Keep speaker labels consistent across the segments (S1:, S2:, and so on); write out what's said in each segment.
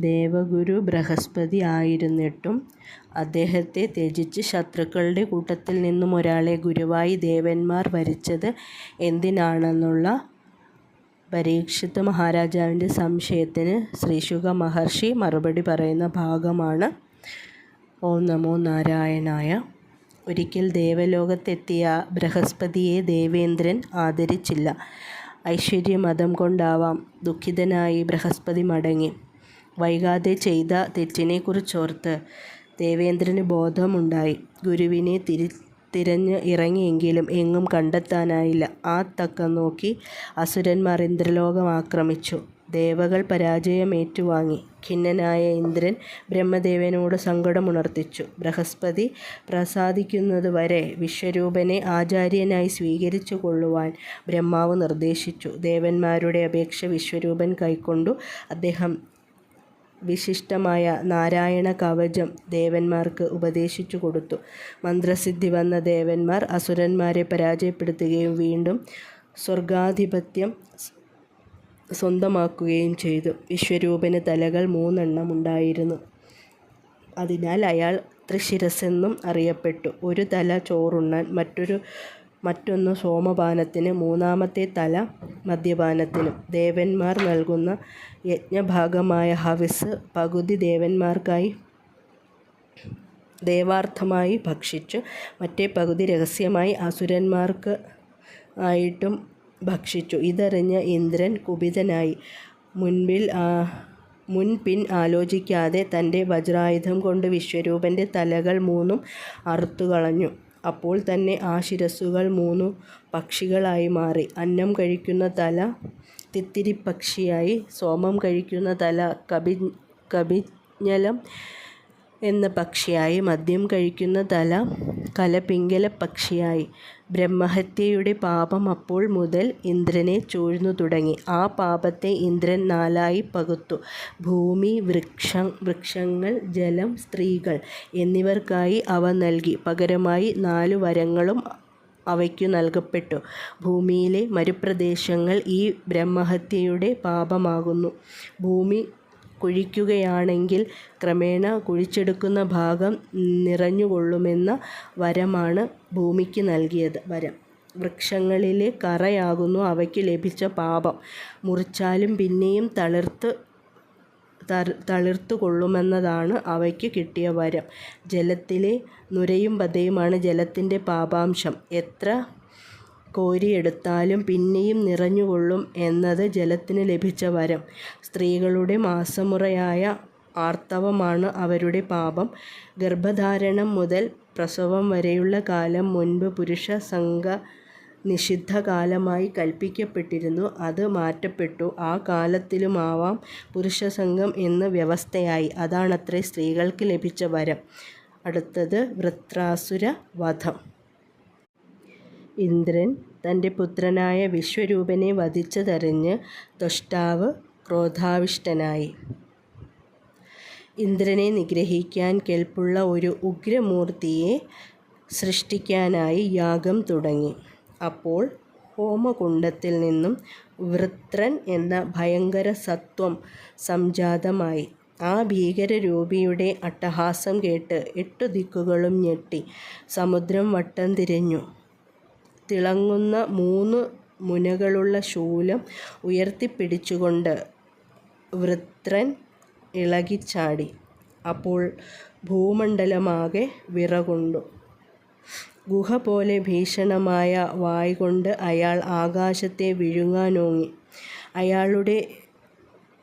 S1: ദേവഗുരു ബൃഹസ്പതി ആയിരുന്നിട്ടും അദ്ദേഹത്തെ ത്യജിച്ച് ശത്രുക്കളുടെ കൂട്ടത്തിൽ നിന്നും ഒരാളെ ഗുരുവായി ദേവന്മാർ വരിച്ചത് എന്തിനാണെന്നുള്ള പരീക്ഷിത് മഹാരാജാവിന്റെ സംശയത്തിന് ശ്രീശുക മഹർഷി മറുപടി പറയുന്ന ഭാഗമാണ്. ഓം നമോ നാരായണായ. ഒരിക്കൽ ദേവലോകത്തെത്തിയ ബൃഹസ്പതിയെ ദേവേന്ദ്രൻ ആദരിച്ചില്ല. ഐശ്വര്യമതം കൊണ്ടാവാം ദുഃഖിതനായി ബൃഹസ്പതി മടങ്ങി. വൈകാതെ ചെയ്ത തെറ്റിനെക്കുറിച്ചോർത്ത് ദേവേന്ദ്രന് ബോധമുണ്ടായി. ഗുരുവിനെ തിരി തിരഞ്ഞ് ഇറങ്ങിയെങ്കിലും എങ്ങും കണ്ടെത്താനായില്ല. ആ തക്കം നോക്കി അസുരന്മാർ ഇന്ദ്രലോകം ആക്രമിച്ചു. ദേവകൾ പരാജയം ഏറ്റുവാങ്ങി ഖിന്നനായ ഇന്ദ്രൻ ബ്രഹ്മദേവനോട് സങ്കടമുണർത്തിച്ചു. ബൃഹസ്പതി പ്രസാദിക്കുന്നതുവരെ വിശ്വരൂപനെ ആചാര്യനായി സ്വീകരിച്ചു കൊള്ളുവാൻ ബ്രഹ്മാവ് നിർദ്ദേശിച്ചു. ദേവന്മാരുടെ അപേക്ഷ വിശ്വരൂപൻ കൈക്കൊണ്ടു അദ്ദേഹം വിശിഷ്ടമായ നാരായണ കവചം ദേവന്മാർക്ക് ഉപദേശിച്ചു കൊടുത്തു. മന്ത്രസിദ്ധി വന്ന ദേവന്മാർ അസുരന്മാരെ പരാജയപ്പെടുത്തുകയും വീണ്ടും സ്വർഗാധിപത്യം സ്വന്തമാക്കുകയും ചെയ്തു. വിശ്വരൂപന് തലകൾ മൂന്നെണ്ണം ഉണ്ടായിരുന്നു. അതിനാൽ അയാൾ ത്രിശിരസെന്നും അറിയപ്പെട്ടു. ഒരു തല ചോറുണ്ണാൻ മറ്റൊരു മറ്റൊന്ന് സോമപാനത്തിന് മൂന്നാമത്തെ തല മദ്യപാനത്തിനും. ദേവന്മാർ നൽകുന്ന യജ്ഞഭാഗമായ ഹവിസ് പകുതി ദേവന്മാർക്കായി ദേവാർത്ഥമായി ഭക്ഷിച്ച് മറ്റേ പകുതി രഹസ്യമായി അസുരന്മാർക്ക് ആയിട്ടും ഭക്ഷിച്ചു. ഇതറിഞ്ഞ ഇന്ദ്രൻ കുപിതനായി. മുൻപിൽ മുൻപിൻ ആലോചിക്കാതെ തന്റെ വജ്രായുധം കൊണ്ട് വിശ്വരൂപന്റെ തലകൾ മൂന്നും അറുത്തുകളഞ്ഞു. അപ്പോൾ തന്നെ ആ ശിരസ്സുകൾ മൂന്നു പക്ഷികളായി മാറി. അന്നം കഴിക്കുന്ന തല തിത്തിരിപ്പക്ഷിയായി സോമം കഴിക്കുന്ന തല കബി കപിജ്ഞലം എന്ന പക്ഷിയായി മദ്യം കഴിക്കുന്ന തല കലപിംഗല പക്ഷിയായി ബ്രഹ്മഹത്യയുടെ പാപം അപ്പോൾ മുതൽ ഇന്ദ്രനെ ചൂഴ്ന്നു തുടങ്ങി. ആ പാപത്തെ ഇന്ദ്രൻ നാലായി പകുത്തു. ഭൂമി വൃക്ഷ വൃക്ഷങ്ങൾ ജലം സ്ത്രീകൾ എന്നിവർക്കായി അവ നൽകി. പകരമായി നാലു വരങ്ങളും അവയ്ക്കു നൽകപ്പെട്ടു. ഭൂമിയിലെ മരുപ്രദേശങ്ങൾ ഈ ബ്രഹ്മഹത്യയുടെ പാപമാകുന്നു. ഭൂമി കുഴിക്കുകയാണെങ്കിൽ ക്രമേണ കുഴിച്ചെടുക്കുന്ന ഭാഗം നിറഞ്ഞുകൊള്ളുമെന്ന വരമാണ് ഭൂമിക്ക് നൽകിയത്. വരം. വൃക്ഷങ്ങളിലെ കറയാകുന്നു അവയ്ക്ക് ലഭിച്ച പാപം. മുറിച്ചാലും പിന്നെയും തളിർത്ത് തളിർത്തു കൊള്ളുമെന്നതാണ് അവയ്ക്ക് കിട്ടിയ വരം. ജലത്തിലെ നുരയും പതയുമാണ് ജലത്തിന്റെ പാപാംശം. എത്ര കോരിയെടുത്താലും പിന്നെയും നിറഞ്ഞുകൊള്ളും എന്നത് ജലത്തിന് ലഭിച്ച വരം. സ്ത്രീകളുടെ മാസമുറയായ ആർത്തവമാണ് അവരുടെ പാപം. ഗർഭധാരണം മുതൽ പ്രസവം വരെയുള്ള കാലം മുൻപ് പുരുഷ സംഘ നിഷിദ്ധ കാലമായി കൽപ്പിക്കപ്പെട്ടിരുന്നു. അത് മാറ്റപ്പെട്ടു. ആ കാലത്തിലുമാവാം പുരുഷ സംഘം എന്ന് വ്യവസ്ഥയായി. അതാണത്രേ സ്ത്രീകൾക്ക് ലഭിച്ച വരം. അടുത്തത് വൃത്രാസുര വധം. ഇന്ദ്രൻ തന്റെ പുത്രനായ വിശ്വരൂപനെ വധിച്ചതറിഞ്ഞ് ത്വഷ്ടാവ് ക്രോധാവിഷ്ടനായി. ഇന്ദ്രനെ നിഗ്രഹിക്കാൻ കെൽപ്പുള്ള ഒരു ഉഗ്രമൂർത്തിയെ സൃഷ്ടിക്കാനായി യാഗം തുടങ്ങി. അപ്പോൾ ഹോമകുണ്ടത്തിൽ നിന്നും വൃത്രൻ എന്ന ഭയങ്കര സത്വം സംജാതമായി. ആ ഭീകരരൂപിയുടെ അട്ടഹാസം കേട്ട് എട്ടു ദിക്കുകളും ഞെട്ടി. സമുദ്രം വട്ടം തിരിഞ്ഞു. തിളങ്ങുന്ന മൂന്ന് മുനകളുള്ള ശൂലം ഉയർത്തിപ്പിടിച്ചുകൊണ്ട് വൃത്രൻ ഇളകിച്ചാടി. അപ്പോൾ ഭൂമണ്ഡലമാകെ വിറകൊണ്ടു. ഗുഹ പോലെ ഭീഷണമായ വായ്കൊണ്ട് അയാൾ ആകാശത്തെ വിഴുങ്ങാനോങ്ങി. അയാളുടെ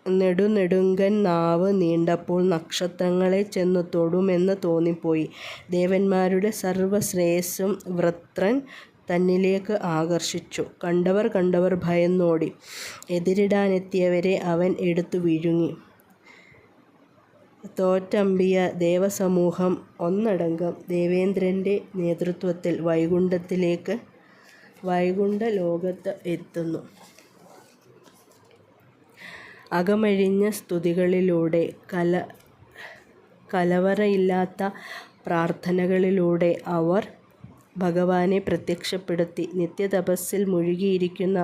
S1: നെടുനെടുങ്കൻ നാവ് നീണ്ടപ്പോൾ നക്ഷത്രങ്ങളെ ചെന്ന് തൊടുമെന്ന് തോന്നിപ്പോയി. ദേവന്മാരുടെ സർവശ്രേയസ്സും വൃത്രൻ തന്നിലേക്ക് ആകർഷിച്ചു. കണ്ടവർ കണ്ടവർ ഭയന്നോടി. എതിരിടാനെത്തിയവരെ അവൻ എടുത്തു വിഴുങ്ങി. തോറ്റമ്പിയ ദേവസമൂഹം ഒന്നടങ്കം ദേവേന്ദ്രന്റെ നേതൃത്വത്തിൽ വൈകുണ്ഠത്തിലേക്ക് വൈകുണ്ഠ ലോകത്ത് എത്തുന്നു. അകമഴിഞ്ഞ സ്തുതികളിലൂടെ കല കലവറയില്ലാത്ത പ്രാർത്ഥനകളിലൂടെ അവർ ഭഗവാനെ പ്രത്യക്ഷപ്പെടുത്തി നിത്യതപസ്സിൽ മുഴുകിയിരിക്കുന്ന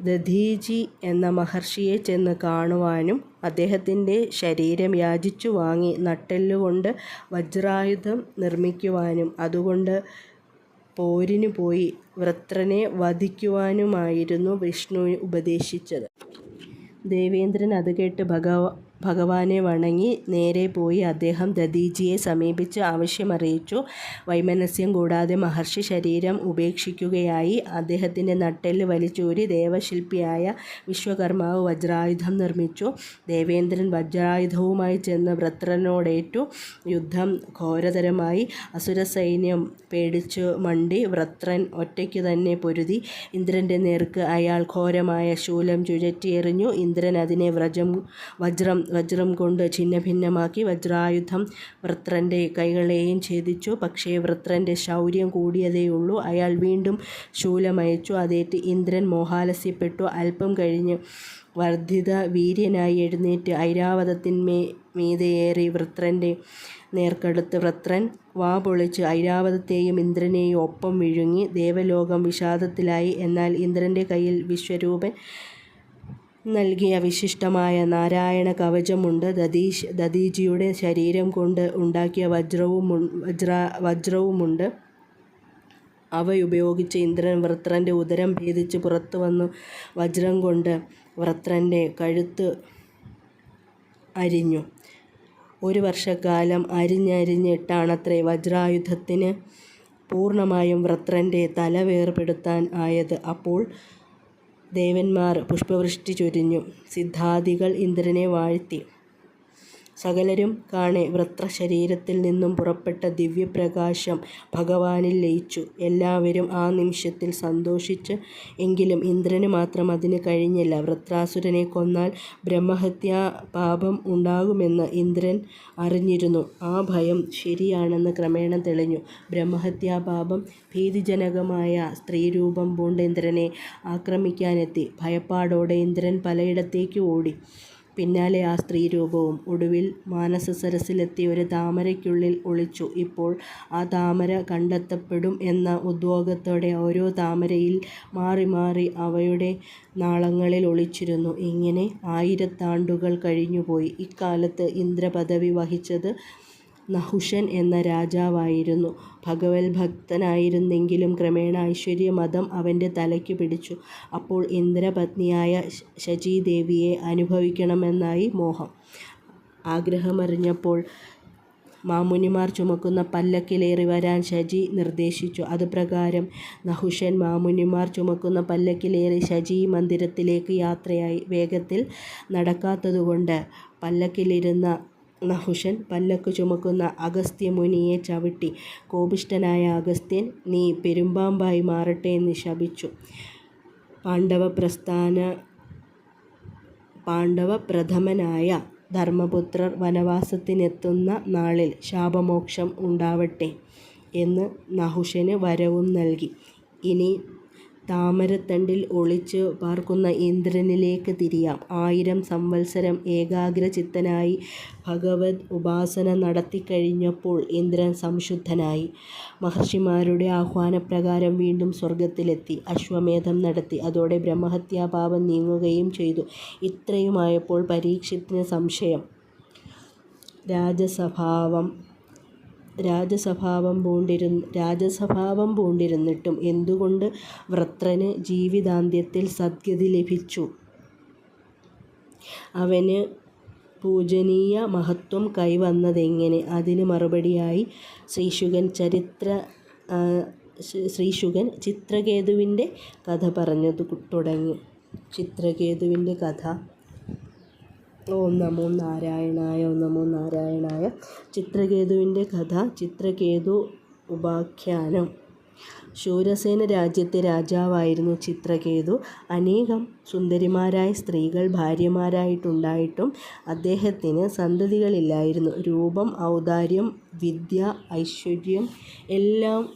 S1: ദധീജി എന്ന മഹർഷിയെ ചെന്ന് കാണുവാനും അദ്ദേഹത്തിന്റെ ശരീരം യാചിച്ചു വാങ്ങി നട്ടെല്ലുകൊണ്ട് വജ്രായുധം നിർമ്മിക്കുവാനും അതുകൊണ്ട് പോരിനു പോയി വൃത്രനെ വധിക്കുവാനുമായിരുന്നു വിഷ്ണു ഉപദേശിച്ചത്. ദേവേന്ദ്രൻ അത് കേട്ട് ഭഗവാനെ വണങ്ങി നേരെ പോയി അദ്ദേഹം ദദീജിയെ സമീപിച്ച് ആവശ്യമറിയിച്ചു. വൈമനസ്യം കൂടാതെ മഹർഷി ശരീരം ഉപേക്ഷിക്കുകയായി. അദ്ദേഹത്തിന്റെ നട്ടെല്ല് വലിച്ചൂരി ദേവശില്പിയായ വിശ്വകർമാവ് വജ്രായുധം നിർമ്മിച്ചു. ദേവേന്ദ്രൻ വജ്രായുധവുമായി ചെന്ന് വൃത്രനോടേറ്റു. യുദ്ധം ഘോരതരമായി. അസുരസൈന്യം പേടിച്ചു മണ്ടി. വൃത്രൻ ഒറ്റയ്ക്കുതന്നെ പൊരുതി. ഇന്ദ്രന്റെ നേർക്ക് അയാൾ ഘോരമായ ശൂലം ചുഴറ്റിയെറിഞ്ഞു. ഇന്ദ്രൻ അതിനെ വ്രജം വജ്രം കൊണ്ട് ഛിന്നഭിന്നമാക്കി. വജ്രായുധം വൃത്രന്റെ കൈകളെയും ഛേദിച്ചു. പക്ഷേ വൃത്രന്റെ ശൗര്യം കൂടിയതേയുള്ളൂ. അയാൾ വീണ്ടും ശൂലമയച്ചു. അതേറ്റ് ഇന്ദ്രൻ മോഹാലസ്യപ്പെട്ടു. അല്പം കഴിഞ്ഞ് വർദ്ധിത വീര്യനായി എഴുന്നേറ്റ് ഐരാവതത്തിന്മേ മീതയേറി വൃത്രന്റെ നേർക്കടുത്ത്. വൃത്രൻ വാ പൊളിച്ച് ഐരാവതത്തെയും ഇന്ദ്രനെയും ഒപ്പം വിഴുങ്ങി. ദേവലോകം വിഷാദത്തിലായി. എന്നാൽ ഇന്ദ്രന്റെ കയ്യിൽ വിശ്വരൂപൻ നൽകിയ വിശിഷ്ടമായ നാരായണ കവചമുണ്ട് ദതീഷ് ദതീജിയുടെ ശരീരം കൊണ്ട് ഉണ്ടാക്കിയ വജ്രവും വജ്ര വജ്രവുമുണ്ട്. അവയുപയോഗിച്ച് ഇന്ദ്രൻ വൃത്രന്റെ ഉദരം ഭേദിച്ച് പുറത്തു വന്നു വജ്രം കൊണ്ട് വൃത്രന്റെ കഴുത്ത് അരിഞ്ഞു. ഒരു വർഷക്കാലം അരിഞ്ഞരിഞ്ഞിട്ടാണത്രേ വജ്രായുധത്തിന് പൂർണമായും വൃത്രന്റെ തല വേർപെടുത്താൻ ആയത്. അപ്പോൾ ദേവന്മാർ പുഷ്പവൃഷ്ടി ചൊരിഞ്ഞു. സിദ്ധാദികൾ ഇന്ദ്രനെ വാഴ്ത്തി. സകലരും കാണെ വൃത്രശരീരത്തിൽ നിന്നും പുറപ്പെട്ട ദിവ്യപ്രകാശം ഭഗവാനിൽ ലയിച്ചു. എല്ലാവരും ആ നിമിഷത്തിൽ സന്തോഷിച്ച് എങ്കിലും ഇന്ദ്രന് മാത്രം അതിന് കഴിഞ്ഞില്ല. വൃത്രാസുരനെ കൊന്നാൽ ബ്രഹ്മഹത്യാ പാപം ഉണ്ടാകുമെന്ന് ഇന്ദ്രൻ അറിഞ്ഞിരുന്നു. ആ ഭയം ശരിയാണെന്ന് ക്രമേണ തെളിഞ്ഞു. ബ്രഹ്മഹത്യാ പാപം ഭീതിജനകമായ സ്ത്രീരൂപം പൂണ്ട ഇന്ദ്രനെ ആക്രമിക്കാനെത്തി. ഭയപ്പാടോടെ ഇന്ദ്രൻ പലയിടത്തേക്ക് ഓടി. പിന്നാലെ ആ സ്ത്രീ രൂപവും ഒടുവിൽ മാനസസരസ്സിലെത്തി ഒരു താമരയ്ക്കുള്ളിൽ ഒളിച്ചു. ഇപ്പോൾ ആ താമര കണ്ടെത്തപ്പെടും എന്ന ഉദ്വേഗത്തോടെ ഓരോ താമരയിൽ മാറി മാറി അവയുടെ നാളങ്ങളിൽ ഒളിച്ചിരുന്നു. ഇങ്ങനെ ആയിരത്താണ്ടുകൾ കഴിഞ്ഞുപോയി. ഇക്കാലത്ത് ഇന്ദ്രപദവി വഹിച്ചത് നഹുഷൻ എന്ന രാജാവായിരുന്നു. ഭഗവദ്ഭക്തനായിരുന്നെങ്കിലും ക്രമേണ ഐശ്വര്യമദം അവന്റെ തലയ്ക്ക് പിടിച്ചു. അപ്പോൾ ഇന്ദ്രപത്നിയായ ശചീദേവിയെ അനുഭവിക്കണമെന്നായി മോഹം. ആഗ്രഹമറിഞ്ഞപ്പോൾ മാമുനിമാർ ചുമക്കുന്ന പല്ലക്കിലേറി വരാൻ ശചി നിർദ്ദേശിച്ചു. അതുപ്രകാരം നഹുഷൻ മാമുനിമാർ ചുമക്കുന്ന പല്ലക്കിലേറി ശചീമന്ദിരത്തിലേക്ക് യാത്രയായി. വേഗത്തിൽ നടക്കാത്തതുകൊണ്ട് പല്ലക്കിലിരുന്ന നഹുഷൻ പല്ലക്ക് ചുമക്കുന്ന അഗസ്ത്യമുനിയെ ചവിട്ടി. കോപിഷ്ഠനായ അഗസ്ത്യൻ നീ പെരുമ്പാമ്പായി മാറട്ടെ എന്ന് ശപിച്ചു. പാണ്ഡവ പ്രസ്ഥാന പാണ്ഡവ പ്രഥമനായ ധർമ്മപുത്രർ വനവാസത്തിനെത്തുന്ന നാളിൽ ശാപമോക്ഷം ഉണ്ടാവട്ടെ എന്ന് നഹുഷന് വരവും നൽകി. ഇനി താമരത്തണ്ടിൽ ഒളിച്ചു പാർക്കുന്ന ഇന്ദ്രനിലേക്ക് തിരിയാം. ആയിരം സംവത്സരം ഏകാഗ്രചിത്തനായി ഭഗവദ് ഉപാസന നടത്തിക്കഴിഞ്ഞപ്പോൾ ഇന്ദ്രൻ സംശുദ്ധനായി. മഹർഷിമാരുടെ ആഹ്വാനപ്രകാരം വീണ്ടും സ്വർഗത്തിലെത്തി. അശ്വമേധം നടത്തി. അതോടെ ബ്രഹ്മഹത്യാപാപം നീങ്ങുകയും ചെയ്തു. ഇത്രയുമായപ്പോൾ പരീക്ഷിത്തിന് സംശയം. രാജസഭാവം പൂണ്ടിരുന്നിട്ടും എന്തുകൊണ്ട് വൃത്രന് ജീവിതാന്ത്യത്തിൽ സദ്ഗതി ലഭിച്ചു. അവന് പൂജനീയ മഹത്വം കൈവന്നതെങ്ങനെ. അതിന് മറുപടിയായി ശ്രീശുകൻ ചിത്രകേതുവിന്റെ കഥ പറഞ്ഞു തുടങ്ങി. ചിത്രകേതുവിന്റെ കഥ. ഓം നമോ നാരായണായ ഓം നമോ നാരായണായ ചിത്രകേതുവിന്റെ കഥ ചിത്രകേതു ഉപാഖ്യാനം ശൂരസേന രാജ്യത്തെ രാജാവായിരുന്നു ചിത്രകേതു. അനേകം സുന്ദരിമാരായ സ്ത്രീകൾ ഭാര്യമാരായിട്ടുണ്ടായിട്ടും അദ്ദേഹത്തിന് സന്തതികളില്ലായിരുന്നു. രൂപം, ഔദാര്യം, വിദ്യ, ഐശ്വര്യം എല്ലാം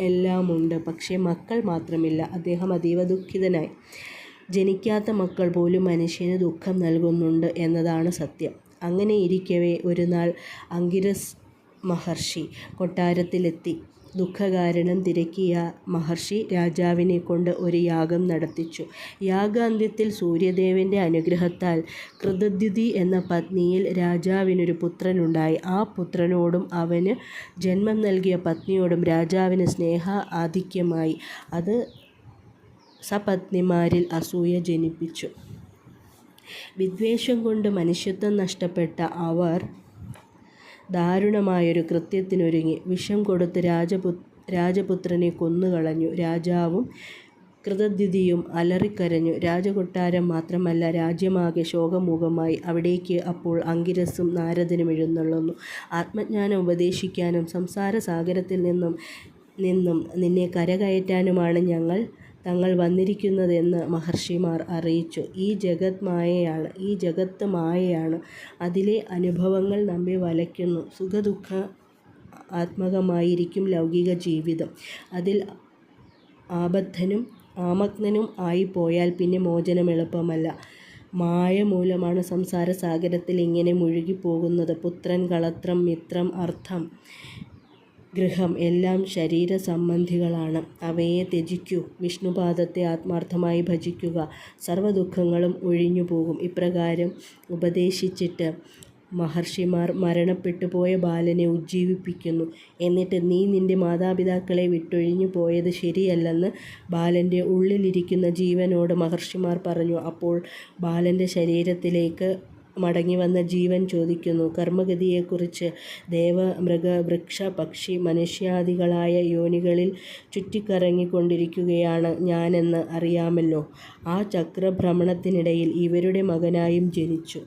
S1: എല്ലാമുണ്ട്. പക്ഷേ മക്കൾ മാത്രമില്ല. അദ്ദേഹം അതീവ ദുഃഖിതനായി. ജനിക്കാത്ത മക്കൾ പോലും മനുഷ്യന് ദുഃഖം നൽകുന്നുണ്ട് എന്നതാണ് സത്യം. അങ്ങനെയിരിക്കവേ ഒരുനാൾ അങ്കിരസ് മഹർഷി കൊട്ടാരത്തിലെത്തി. ദുഃഖകാരണം തിരക്കിയ മഹർഷി രാജാവിനെ കൊണ്ട് ഒരു യാഗം നടത്തിച്ചു. യാഗാന്ത്യത്തിൽ സൂര്യദേവന്റെ അനുഗ്രഹത്താൽ കൃതദ്യുതി എന്ന പത്നിയിൽ രാജാവിനൊരു പുത്രനുണ്ടായി. ആ പുത്രനോടും അവന് ജന്മം നൽകിയ പത്നിയോടും രാജാവിന് സ്നേഹ ആധിക്യമായി. അത് സപത്നിമാരിൽ അസൂയ ജനിപ്പിച്ചു. വിദ്വേഷം കൊണ്ട് മനുഷ്യത്വം നഷ്ടപ്പെട്ട അവർ ദാരുണമായൊരു കൃത്യത്തിനൊരുങ്ങി. വിഷം കൊടുത്ത് രാജപു രാജപുത്രനെ കൊന്നുകളഞ്ഞു. രാജാവും കൃതദ്യുതിയും അലറിക്കരഞ്ഞു. രാജകൊട്ടാരം മാത്രമല്ല, രാജ്യമാകെ ശോകമുഖമായി അവിടേക്ക് അപ്പോൾ അങ്കിരസും നാരദനും എഴുന്നള്ളുന്നു. ആത്മജ്ഞാനം ഉപദേശിക്കാനും സംസാരസാഗരത്തിൽ നിന്നും നിന്നും നിന്നെ കരകയറ്റാനുമാണ് തങ്ങൾ വന്നിരിക്കുന്നതെന്ന് മഹർഷിമാർ അറിയിച്ചു. ഈ ജഗത് മായയാണ് ഈ ജഗത്ത് മായയാണ്. അതിലെ അനുഭവങ്ങൾ നമ്മെ വലയ്ക്കുന്നു. സുഖദുഃഖ ആത്മകമായിരിക്കും ലൗകിക ജീവിതം. അതിൽ ആബദ്ധനും ആമഗ്നനും ആയി പോയാൽ പിന്നെ മോചനം എളുപ്പമല്ല. മായ മൂലമാണ് സംസാര സാഗരത്തിൽ ഇങ്ങനെ മുഴുകിപ്പോകുന്നത്. പുത്രൻ, കളത്രം, മിത്രം, അർത്ഥം, ഗൃഹം എല്ലാം ശരീരസംബന്ധികളാണ്. അവയെ ത്യജിക്കൂ. വിഷ്ണുപാദത്തെ ആത്മാർത്ഥമായി ഭജിക്കുക. സർവദുഃഖങ്ങളും ഒഴിഞ്ഞുപോകും. ഇപ്രകാരം ഉപദേശിച്ചിട്ട് മഹർഷിമാർ മരണപ്പെട്ടു പോയ ബാലനെ ഉജ്ജീവിപ്പിക്കുന്നു. എന്നിട്ട് നീ നിന്റെ മാതാപിതാക്കളെ വിട്ടൊഴിഞ്ഞു പോയത് ശരിയല്ലെന്ന് ബാലന്റെ ഉള്ളിലിരിക്കുന്ന ജീവനോട് മഹർഷിമാർ പറഞ്ഞു. അപ്പോൾ ബാലന്റെ ശരീരത്തിലേക്ക് മടങ്ങിവന്ന ജീവൻ ചോദിക്കുന്നു. കർമ്മഗതിയെക്കുറിച്ച് ദേവ, മൃഗ, വൃക്ഷ, പക്ഷി, മനുഷ്യാദികളായ യോനികളിൽ ചുറ്റിക്കറങ്ങിക്കൊണ്ടിരിക്കുകയാണ് ഞാനെന്ന് അറിയാമല്ലോ. ആ ചക്രഭ്രമണത്തിനിടയിൽ ഇവരുടെ മകനായും ജനിച്ചു.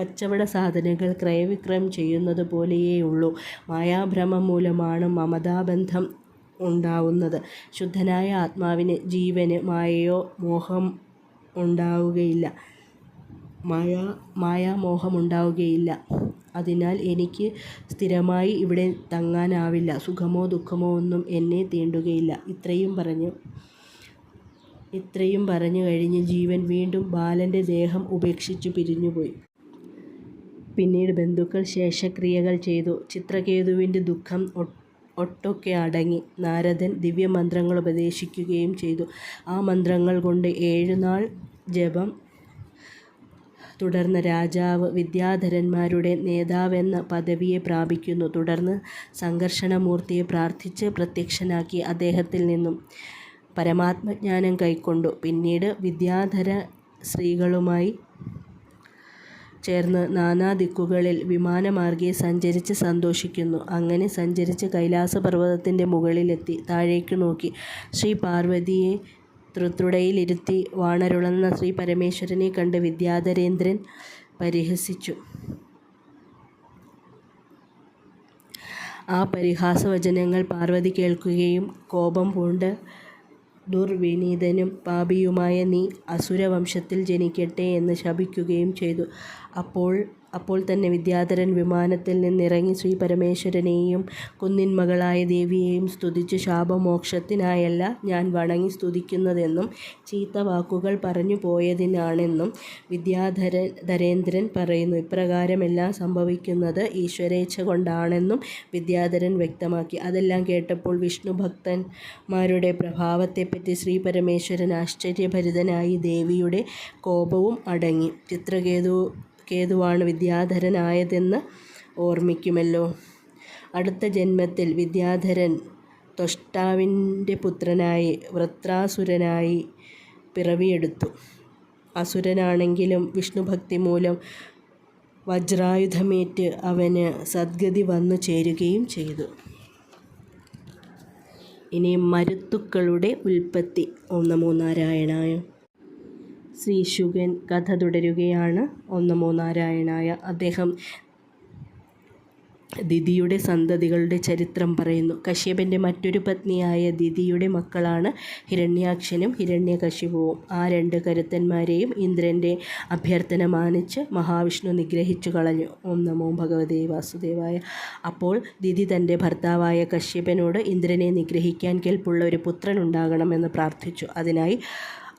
S1: കച്ചവട സാധനങ്ങൾ ക്രയവിക്രയം ചെയ്യുന്നത് പോലെയേയുള്ളൂ മായാഭ്രമം മൂലമാണ് മമതാബന്ധം ഉണ്ടാവുന്നത്. ശുദ്ധനായ ആത്മാവിന്, ജീവന് മായയോ മായാമോഹമുണ്ടാവുകയില്ല. അതിനാൽ എനിക്ക് സ്ഥിരമായി ഇവിടെ തങ്ങാനാവില്ല. സുഖമോ ദുഃഖമോ ഒന്നും എന്നെ തീണ്ടുകയില്ല. ഇത്രയും പറഞ്ഞു ഇത്രയും പറഞ്ഞു കഴിഞ്ഞ് ജീവൻ വീണ്ടും ബാലന്റെ ദേഹം ഉപേക്ഷിച്ചു പിരിഞ്ഞുപോയി. പിന്നീട് ബന്ധുക്കൾ ശേഷക്രിയകൾ ചെയ്തു. ചിത്രകേതുവിന്റെ ദുഃഖം ഒട്ടൊക്കെ അടങ്ങി. നാരദൻ ദിവ്യമന്ത്രങ്ങൾ ഉപദേശിക്കുകയും ചെയ്തു. ആ മന്ത്രങ്ങൾ കൊണ്ട് ഏഴുനാൾ ജപം തുടർന്ന രാജാവ് വിദ്യാധരന്മാരുടെ നേതാവെന്ന പദവിയെ പ്രാപിക്കുന്നു. തുടർന്ന് സംഘർഷണമൂർത്തിയെ പ്രാർത്ഥിച്ച് പ്രത്യക്ഷനാക്കി അദ്ദേഹത്തിൽ നിന്നും പരമാത്മജ്ഞാനം കൈക്കൊണ്ടു. പിന്നീട് വിദ്യാധര സ്ത്രീകളുമായി ചേർന്ന് നാനാ ദിക്കുകളിൽ വിമാനമാർഗേ സഞ്ചരിച്ച് സന്തോഷിക്കുന്നു. അങ്ങനെ സഞ്ചരിച്ച് കൈലാസപർവതത്തിന്റെ മുകളിലെത്തി താഴേക്ക് നോക്കി ശ്രീപാർവതിയെ തൃത്തുടയിലിരുത്തി വാണരുളുന്ന ശ്രീപരമേശ്വരനെ കണ്ട് വിദ്യാധരേന്ദ്രൻ പരിഹസിച്ചു. ആ പരിഹാസവചനങ്ങൾ പാർവതി കേൾക്കുകയും കോപം പൂണ്ട് ദുർവിനീതനും പാപിയുമായ നീ അസുരവംശത്തിൽ ജനിക്കട്ടെ എന്ന് ശപിക്കുകയും ചെയ്തു. അപ്പോൾ തന്നെ വിദ്യാധരൻ വിമാനത്തിൽ നിന്നിറങ്ങി ശ്രീപരമേശ്വരനെയും കുന്നിൻ മകളായ ദേവിയെയും സ്തുതിച്ച് ശാപമോക്ഷത്തിനായല്ല ഞാൻ വണങ്ങി സ്തുതിക്കുന്നതെന്നും ചീത്ത വാക്കുകൾ പറഞ്ഞു പോയതിനാണെന്നും വിദ്യാധരൻ ധരേന്ദ്രൻ പറയുന്നു. ഇപ്രകാരമെല്ലാം സംഭവിക്കുന്നത് ഈശ്വരേച്ഛ കൊണ്ടാണെന്നും വിദ്യാധരൻ വ്യക്തമാക്കി. അതെല്ലാം കേട്ടപ്പോൾ വിഷ്ണു ഭക്തന്മാരുടെ പ്രഭാവത്തെപ്പറ്റി ശ്രീ പരമേശ്വരൻ ആശ്ചര്യഭരിതനായി. ദേവിയുടെ കോപവും അടങ്ങി. ചിത്രകേതുവാണ് വിദ്യാധരനായതെന്ന് ഓർമ്മിക്കുമല്ലോ. അടുത്ത ജന്മത്തിൽ വിദ്യാധരൻ ത്വഷ്ടാവിന്റെ പുത്രനായി വൃത്രാസുരനായി പിറവിയെടുത്തു. അസുരനാണെങ്കിലും വിഷ്ണുഭക്തി മൂലം വജ്രായുധമേറ്റ് അവന് സദ്ഗതി വന്നു ചേരുകയും ചെയ്തു. ഇനി മരുത്തുക്കളുടെ ഉൽപ്പത്തി ഓം നമോ നാരായണായ. ശ്രീ ശുഗൻ കഥ തുടരുകയാണ്. ഓം നമോ നാരായണായ. അദ്ദേഹം ദിതിയുടെ സന്തതികളുടെ ചരിത്രം പറയുന്നു. കശ്യപന്റെ മറ്റൊരു പത്നിയായ ദിതിയുടെ മക്കളാണ് ഹിരണ്യാക്ഷനും ഹിരണ്യകശിപുവും. ആ രണ്ട് കരുത്തന്മാരെയും ഇന്ദ്രന്റെ അഭ്യർത്ഥന മാനിച്ച് മഹാവിഷ്ണു നിഗ്രഹിച്ചുകളഞ്ഞു. ഓം നമോ ഭഗവതേ വാസുദേവായ. അപ്പോൾ ദിതി തന്റെ ഭർത്താവായ കശ്യപനോട് ഇന്ദ്രനെ നിഗ്രഹിക്കാൻ കേൾപ്പുള്ള ഒരു പുത്രൻ പുത്രനുണ്ടാകണമെന്ന് പ്രാർത്ഥിച്ചു. അതിനായി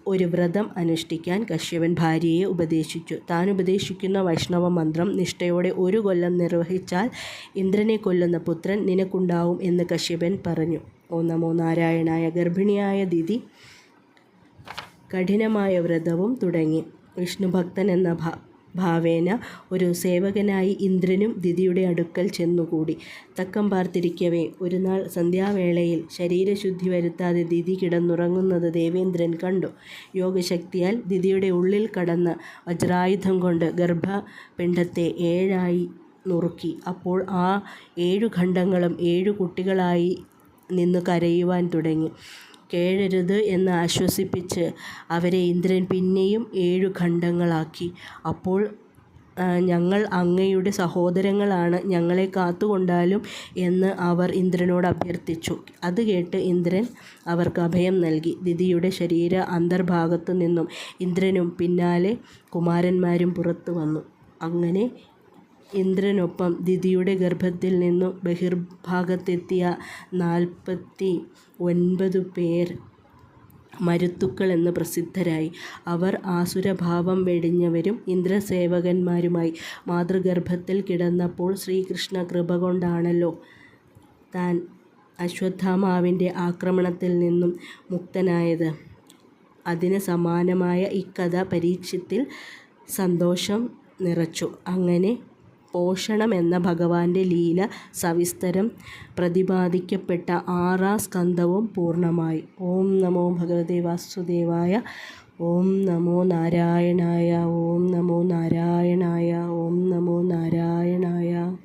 S1: ഒരു വ്രതം അനുഷ്ഠിക്കാൻ കശ്യപൻ ഭാര്യയെ ഉപദേശിച്ചു. താൻ ഉപദേശിക്കുന്ന വൈഷ്ണവ മന്ത്രം നിഷ്ഠയോടെ ഒരു കൊല്ലം നിർവഹിച്ചാൽ ഇന്ദ്രനെ കൊല്ലുന്ന പുത്രൻ നിനക്കുണ്ടാവും എന്ന് കശ്യപൻ പറഞ്ഞു. ഓ നമോ നാരായണായ. ഗർഭിണിയായ ദിതി കഠിനമായ വ്രതവും തുടങ്ങി. വിഷ്ണുഭക്തൻ എന്ന ഭാവേന ഒരു സേവകനായി ഇന്ദ്രനും ദിതിയുടെ അടുക്കൽ ചെന്നുകൂടി. തക്കം പാർത്തിരിക്കവേ ഒരുനാൾ സന്ധ്യാവേളയിൽ ശരീരശുദ്ധി വരുത്താതെ ദിതി കിടന്നുറങ്ങുന്നത് ദേവേന്ദ്രൻ കണ്ടു. യോഗശക്തിയാൽ ദിതിയുടെ ഉള്ളിൽ കടന്ന് വജ്രായുധം കൊണ്ട് ഗർഭപിണ്ഡത്തെ ഏഴായി നുറുക്കി. അപ്പോൾ ആ ഏഴു ഖണ്ഡങ്ങളും ഏഴു കുട്ടികളായി നിന്ന് കരയുവാൻ തുടങ്ങി. കേഴരുത് എന്ന് ആശ്വസിപ്പിച്ച് അവരെ ഇന്ദ്രൻ പിന്നെയും ഏഴു ഖണ്ഡങ്ങളാക്കി. അപ്പോൾ ഞങ്ങൾ അങ്ങയുടെ സഹോദരങ്ങളാണ്, ഞങ്ങളെ കാത്തുകൊണ്ടാലും എന്ന് അവർ ഇന്ദ്രനോട് അഭ്യർത്ഥിച്ചു. അത് കേട്ട് ഇന്ദ്രൻ അവർക്ക് അഭയം നൽകി. ദിതിയുടെ ശരീര അന്തർഭാഗത്തു നിന്നും ഇന്ദ്രനും പിന്നാലെ കുമാരന്മാരും പുറത്തു വന്നു. അങ്ങനെ ഇന്ദ്രനൊപ്പം ദിതിയുടെ ഗർഭത്തിൽ നിന്നും ബഹിർഭാഗത്തെത്തിയ നാല്പത്തി ഒൻപതു പേർ മരുത്തുക്കൾ എന്ന് പ്രസിദ്ധരായി. അവർ ആസുരഭാവം വെടിഞ്ഞവരും ഇന്ദ്രസേവകന്മാരുമായി. മാതൃഗർഭത്തിൽ കിടന്നപ്പോൾ ശ്രീകൃഷ്ണ കൃപ കൊണ്ടാണല്ലോ താൻ അശ്വത്ഥാമാവിന്റെ ആക്രമണത്തിൽ നിന്നും മുക്തനായത്. അതിന് സമാനമായ ഇക്കഥ പരീക്ഷത്തിൽ സന്തോഷം നിറച്ചു. അങ്ങനെ പോഷണം എന്ന ഭഗവാന്റെ ലീല സവിസ്തരം പ്രതിപാദിക്കപ്പെട്ട ആറാം സ്കന്ധവും പൂർണമായി. ഓം നമോ ഭഗവതേ വാസുദേവായ. ഓം നമോ നാരായണായ. ഓം നമോ നാരായണായ. ഓം നമോ നാരായണായ.